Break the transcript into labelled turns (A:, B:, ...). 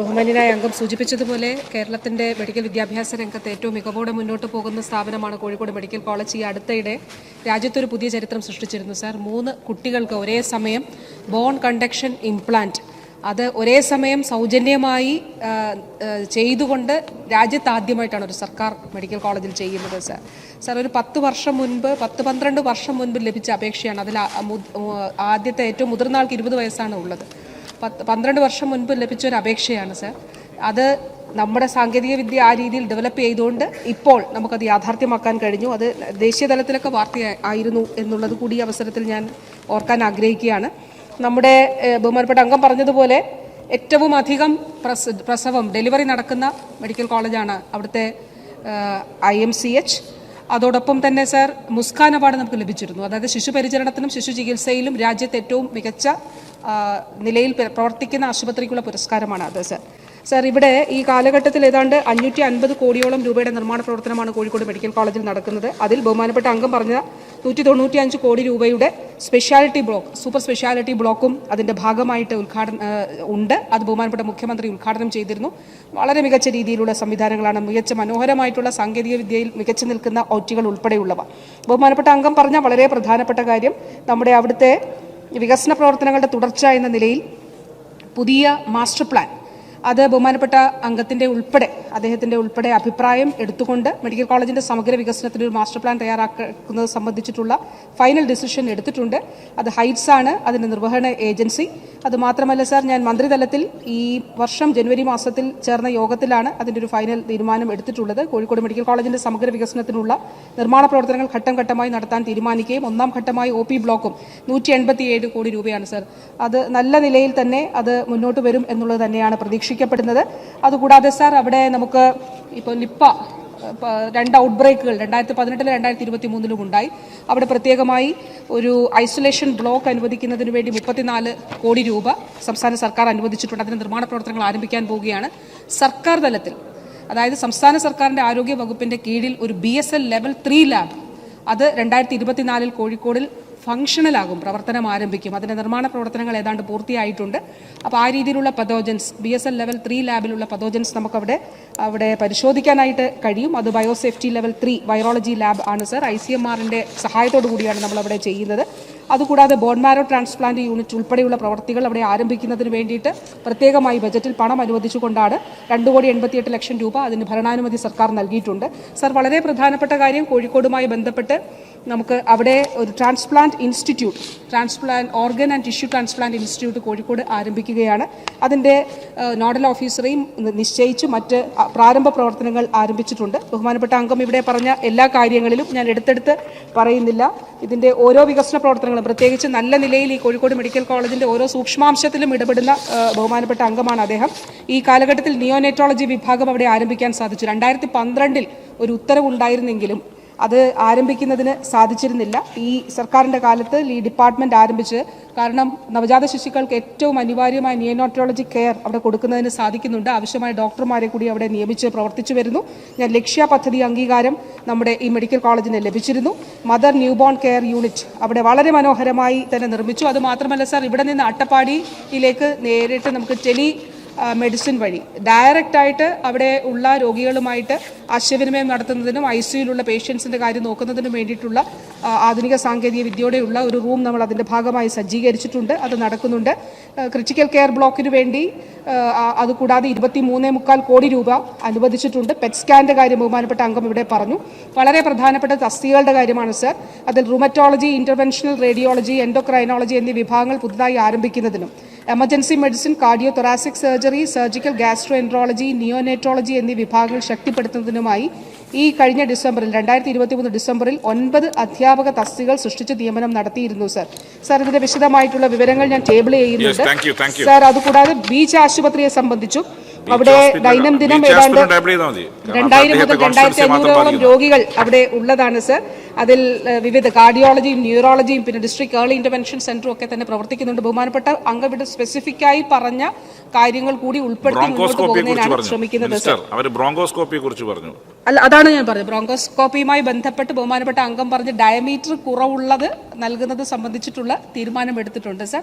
A: ബഹുമാന്യനായ അംഗം സൂചിപ്പിച്ചതുപോലെ കേരളത്തിന്റെ മെഡിക്കൽ വിദ്യാഭ്യാസ രംഗത്ത് ഏറ്റവും മികവോടെ മുന്നോട്ട് പോകുന്ന സ്ഥാപനമാണ് കോഴിക്കോട് മെഡിക്കൽ കോളേജ്. ഈ അടുത്തയിടെ രാജ്യത്തൊരു പുതിയ ചരിത്രം സൃഷ്ടിച്ചിരുന്നു സാർ. മൂന്ന് കുട്ടികൾക്ക് ഒരേ സമയം ബോൺ കണ്ടക്ഷൻ ഇംപ്ലാന്റ്. അത് ഒരേ സമയം സൗജന്യമായി ചെയ്തുകൊണ്ട് രാജ്യത്ത് ആദ്യമായിട്ടാണ് ഒരു സർക്കാർ മെഡിക്കൽ കോളേജിൽ ചെയ്യുന്നത് സാർ. സാർ ഒരു പത്ത് വർഷം മുൻപ് പത്ത് പന്ത്രണ്ട് വർഷം മുൻപ് ലഭിച്ച അപേക്ഷയാണ് അതിൽ ആദ്യത്തെ ഏറ്റവും മുതിർന്ന ആൾക്ക് ഇരുപത് വയസ്സാണ് ഉള്ളത്. പത്ത് പന്ത്രണ്ട് വർഷം മുൻപ് ലഭിച്ച ഒരു അപേക്ഷയാണ് സർ. അത് നമ്മുടെ സാങ്കേതിക വിദ്യ ആ രീതിയിൽ ഡെവലപ്പ് ചെയ്തുകൊണ്ട് ഇപ്പോൾ നമുക്കത് യാഥാർത്ഥ്യമാക്കാൻ കഴിഞ്ഞു. അത് ദേശീയ തലത്തിലൊക്കെ വാർത്ത ആയിരുന്നു എന്നുള്ളത് കൂടി അവസരത്തിൽ ഞാൻ ഓർക്കാൻ ആഗ്രഹിക്കുകയാണ്. നമ്മുടെ ബഹുമാനപ്പെട്ട അംഗം പറഞ്ഞതുപോലെ ഏറ്റവും അധികം പ്രസ പ്രസവം ഡെലിവറി നടക്കുന്ന മെഡിക്കൽ കോളേജാണ് അവിടുത്തെ ഐ എം സി എച്ച്. അതോടൊപ്പം തന്നെ സർ മുസ്കാൻ അവാർഡ് നമുക്ക് ലഭിച്ചിരുന്നു. അതായത് ശിശു പരിചരണത്തിനും ശിശു ചികിത്സയിലും രാജ്യത്ത് ഏറ്റവും മികച്ച നിലയിൽ പ്രവർത്തിക്കുന്ന ആശുപത്രിക്കുള്ള പുരസ്കാരമാണ് അത് സർ. സർ ഇവിടെ ഈ കാലഘട്ടത്തിൽ ഏതാണ്ട് അഞ്ഞൂറ്റി അൻപത് കോടിയോളം രൂപയുടെ നിർമ്മാണ പ്രവർത്തനമാണ് കോഴിക്കോട് മെഡിക്കൽ കോളേജിൽ നടക്കുന്നത്. അതിൽ ബഹുമാനപ്പെട്ട അംഗം പറഞ്ഞ നൂറ്റി തൊണ്ണൂറ്റി അഞ്ച് കോടി രൂപയുടെ സ്പെഷ്യാലിറ്റി ബ്ലോക്ക് സൂപ്പർ സ്പെഷ്യാലിറ്റി ബ്ലോക്കും അതിന്റെ ഭാഗമായിട്ട് ഉദ്ഘാടനം ഉണ്ട്. അത് ബഹുമാനപ്പെട്ട മുഖ്യമന്ത്രി ഉദ്ഘാടനം ചെയ്തിരുന്നു. വളരെ മികച്ച രീതിയിലുള്ള സംവിധാനങ്ങളാണ് മികച്ച മനോഹരമായിട്ടുള്ള സാങ്കേതിക വിദ്യയിൽ മികച്ചു നിൽക്കുന്ന ഔറ്റികൾ ഉൾപ്പെടെയുള്ളവ. ബഹുമാനപ്പെട്ട അംഗം പറഞ്ഞ വളരെ പ്രധാനപ്പെട്ട കാര്യം നമ്മുടെ അവിടുത്തെ വികസന പ്രവർത്തനങ്ങളുടെ തുടർച്ച എന്ന നിലയിൽ പുതിയ മാസ്റ്റർ പ്ലാൻ അത് ബഹുമാനപ്പെട്ട അംഗത്തിന്റെ ഉൾപ്പെടെ അദ്ദേഹത്തിന്റെ ഉൾപ്പെടെ അഭിപ്രായം എടുത്തുകൊണ്ട് മെഡിക്കൽ കോളേജിന്റെ സമഗ്ര വികസനത്തിന് ഒരു മാസ്റ്റർ പ്ലാൻ തയ്യാറാക്കുന്നത് സംബന്ധിച്ചിട്ടുള്ള ഫൈനൽ ഡിസിഷൻ എടുത്തിട്ടുണ്ട്. അത് ഹൈറ്റ്സ് ആണ് അതിന്റെ നിർവഹണ ഏജൻസി. അത് മാത്രമല്ല സാർ ഞാൻ മന്ത്രിതലത്തിൽ ഈ വർഷം ജനുവരി മാസത്തിൽ ചേർന്ന യോഗത്തിലാണ് അതിന്റെ ഒരു ഫൈനൽ തീരുമാനം എടുത്തിട്ടുള്ളത്. കോഴിക്കോട് മെഡിക്കൽ കോളേജിന്റെ സമഗ്ര വികസനത്തിനുള്ള നിർമ്മാണ പ്രവർത്തനങ്ങൾ ഘട്ടം ഘട്ടമായി നടത്താൻ തീരുമാനിക്കുകയും ഒന്നാം ഘട്ടമായി ഒ പി ബ്ലോക്കും നൂറ്റി എൺപത്തിയേഴ് കോടി രൂപയാണ് സാർ. അത് നല്ല നിലയിൽ തന്നെ അത് മുന്നോട്ട് വരും എന്നുള്ളത് തന്നെയാണ് പ്രതീക്ഷിക്കപ്പെടുന്നത്. അതുകൂടാതെ സാർ അവിടെ നമുക്ക് ഇപ്പോൾ നിപ്പ പ- രണ്ട് ഔട്ട് ബ്രേക്കുകൾ രണ്ടായിരത്തി പതിനെട്ടിലും രണ്ടായിരത്തി ഇരുപത്തി മൂന്നിലും ഉണ്ടായി. അവിടെ പ്രത്യേകമായി ഒരു ഐസൊലേഷൻ ബ്ലോക്ക് അനുവദിക്കുന്നതിന് വേണ്ടി മുപ്പത്തിനാല് കോടി രൂപ സംസ്ഥാന സർക്കാർ അനുവദിച്ചിട്ടുണ്ട്. അതിന് നിർമ്മാണ പ്രവർത്തനങ്ങൾ ആരംഭിക്കാൻ പോവുകയാണ്. സർക്കാർ തലത്തിൽ അതായത് സംസ്ഥാന സർക്കാരിന്റെ ആരോഗ്യ വകുപ്പിന്റെ കീഴിൽ ഒരു B S L level three lab അത് രണ്ടായിരത്തി ഇരുപത്തിനാലിൽ കോഴിക്കോടിൽ ഫങ്ഷണലാകും പ്രവർത്തനം ആരംഭിക്കും. അതിന്റെ നിർമ്മാണ പ്രവർത്തനങ്ങൾ ഏതാണ്ട് പൂർത്തിയായിട്ടുണ്ട്. അപ്പോൾ ആ രീതിയിലുള്ള pathogens B S L level three ലാബിലുള്ള pathogens നമുക്കവിടെ അവിടെ പരിശോധിക്കാനായിട്ട് കഴിയും. അത് biosafety level three virology lab ആണ് സർ ഐ സി എം ആറിന്റെ സഹായത്തോടു കൂടിയാണ് നമ്മളവിടെ ചെയ്യുന്നത്. അതുകൂടാതെ ബോൺമാരോ ട്രാൻസ്പ്ലാന്റ് യൂണിറ്റ് ഉൾപ്പെടെയുള്ള പ്രവർത്തികൾ അവിടെ ആരംഭിക്കുന്നതിന് വേണ്ടിയിട്ട് പ്രത്യേകമായി ബജറ്റിൽ പണം അനുവദിച്ചുകൊണ്ടാണ് രണ്ട് കോടി എൺപത്തിയെട്ട് ലക്ഷം രൂപ അതിന് ഭരണാനുമതി സർക്കാർ നൽകിയിട്ടുണ്ട്. സർ വളരെ പ്രധാനപ്പെട്ട കാര്യം കോഴിക്കോടുമായി ബന്ധപ്പെട്ട് നമുക്ക് അവിടെ ഒരു transplant institute transplant organ and tissue transplant institute Kozhikode ആരംഭിക്കുകയാണ്. അതിന്റെ നോഡൽ ഓഫീസറെയും നിശ്ചയിച്ച് മറ്റ് പ്രാരംഭ പ്രവർത്തനങ്ങൾ ആരംഭിച്ചിട്ടുണ്ട്. ബഹുമാനപ്പെട്ട അംഗം ഇവിടെ പറഞ്ഞ എല്ലാ കാര്യങ്ങളിലും ഞാൻ എടുത്തെടുത്ത് പറയുന്നില്ല. ഇതിന്റെ ഓരോ വികസന പ്രവർത്തനങ്ങളും പ്രത്യേകിച്ച് നല്ല നിലയിൽ ഈ കോഴിക്കോട് മെഡിക്കൽ കോളേജിന്റെ ഓരോ സൂക്ഷ്മാംശത്തിലും ഇടപെടുന്ന ബഹുമാനപ്പെട്ട അംഗമാണ് അദ്ദേഹം. ഈ കാലഘട്ടത്തിൽ നിയോനെറ്റോളജി വിഭാഗം അവിടെ ആരംഭിക്കാൻ സാധിച്ചു. രണ്ടായിരത്തി പന്ത്രണ്ടിൽ ഒരു ഉത്തരവുണ്ടായിരുന്നെങ്കിലും അത് ആരംഭിക്കുന്നതിന് സാധിച്ചിരുന്നില്ല. ഈ സർക്കാരിന്റെ കാലത്ത് ഈ ഡിപ്പാർട്ട്മെന്റ് ആരംഭിച്ച് കാരണം നവജാത ശിശുക്കൾക്ക് ഏറ്റവും അനിവാര്യമായ നിയനോട്ടോളജി കെയർ അവിടെ കൊടുക്കുന്നതിന് സാധിക്കുന്നുണ്ട്. ആവശ്യമായ ഡോക്ടർമാരെ കൂടി അവിടെ നിയമിച്ച് പ്രവർത്തിച്ചു വരുന്നു. ഞാൻ ലക്ഷ്യ പദ്ധതി അംഗീകാരം നമ്മുടെ ഈ മെഡിക്കൽ കോളേജിന് ലഭിച്ചിരുന്നു. മദർ ന്യൂബോൺ കെയർ യൂണിറ്റ് അവിടെ വളരെ മനോഹരമായി തന്നെ നിർമ്മിച്ചു. അത് മാത്രമല്ല സാർ ഇവിടെ നിന്ന് അട്ടപ്പാടിയിലേക്ക് നേരിട്ട് നമുക്ക് ടെലി മെഡിസിൻ വഴി. ഡയറക്റ്റ് ആയിട്ട് അവിടെ ഉള്ള രോഗികളുമായിട്ട് ആശയവിനിമയം നടത്തുന്നതിനും ഐ സിയിലുള്ള പേഷ്യൻസിന്റെ കാര്യം നോക്കുന്നതിനും വേണ്ടിയിട്ടുള്ള ആധുനിക സാങ്കേതിക വിദ്യയോടെയുള്ള ഒരു റൂം നമ്മൾ അതിന്റെ ഭാഗമായി സജ്ജീകരിച്ചിട്ടുണ്ട്. അത് നടക്കുന്നുണ്ട്. ക്രിട്ടിക്കൽ കെയർ ബ്ലോക്കിന് വേണ്ടി അതുകൂടാതെ ഇരുപത്തി മൂന്നേ മുക്കാൽ കോടി രൂപ അനുവദിച്ചിട്ടുണ്ട്. പെറ്റ് സ്കാന്റെ കാര്യം ബഹുമാനപ്പെട്ട അംഗം ഇവിടെ പറഞ്ഞു. വളരെ പ്രധാനപ്പെട്ട തസ്തികകളുടെ കാര്യമാണ് സർ അതിൽ റുമറ്റോളജി ഇന്റർവെൻഷണൽ റേഡിയോളജി എൻഡോക്രൈനോളജി എന്നീ വിഭാഗങ്ങൾ പുതുതായി ആരംഭിക്കുന്നതിനും. Emergency medicine cardiothoracic surgery surgical gastroenterology neonatology എന്നീ വിഭാഗങ്ങൾ ശക്തിപ്പെടുത്തുന്നതിനുമായി ഈ കഴിഞ്ഞ ഡിസംബറിൽ രണ്ടായിരത്തി ഇരുപത്തി മൂന്ന് ഡിസംബറിൽ ഒൻപത് അധ്യാപക തസ്തികൾ സൃഷ്ടിച്ച് നിയമനം നടത്തിയിരുന്നു സർ. സർ ഇതിന്റെ വിശദമായിട്ടുള്ള വിവരങ്ങൾ ഞാൻ ടേബിൾ ചെയ്യുന്നുണ്ട്. സർ അതുകൂടാതെ ബീച്ച് ആശുപത്രിയെ സംബന്ധിച്ചു അവിടെ ദൈനംദിനം ഏതാണ്ട് രണ്ടായിരം മുതൽ രണ്ടായിരത്തി അഞ്ഞൂറോളം രോഗികൾ അവിടെ ഉള്ളതാണ് സർ. അതിൽ വിവിധ കാർഡിയോളജിയും ന്യൂറോളജിയും പിന്നെ ഡിസ്ട്രിക്ട് ഏർലി ഇന്റർവെൻഷൻ സെന്ററും ഒക്കെ തന്നെ പ്രവർത്തിക്കുന്നുണ്ട്. ബഹുമാനപ്പെട്ട അംഗം ഇവിടെ സ്പെസിഫിക്കായി പറഞ്ഞ കാര്യങ്ങൾ കൂടി ഉൾപ്പെടുത്തി മുന്നോട്ട് പോകുന്നതിനാണ് ശ്രമിക്കുന്നത്.
B: പറഞ്ഞു.
A: അല്ല അതാണ് ഞാൻ പറഞ്ഞത്. ബ്രോങ്കോസ്കോപ്പിയുമായി ബന്ധപ്പെട്ട് ബഹുമാനപ്പെട്ട അംഗം പറഞ്ഞ് ഡയമീറ്റർ കുറവുള്ളത് നൽകുന്നത് സംബന്ധിച്ചിട്ടുള്ള തീരുമാനം എടുത്തിട്ടുണ്ട് സർ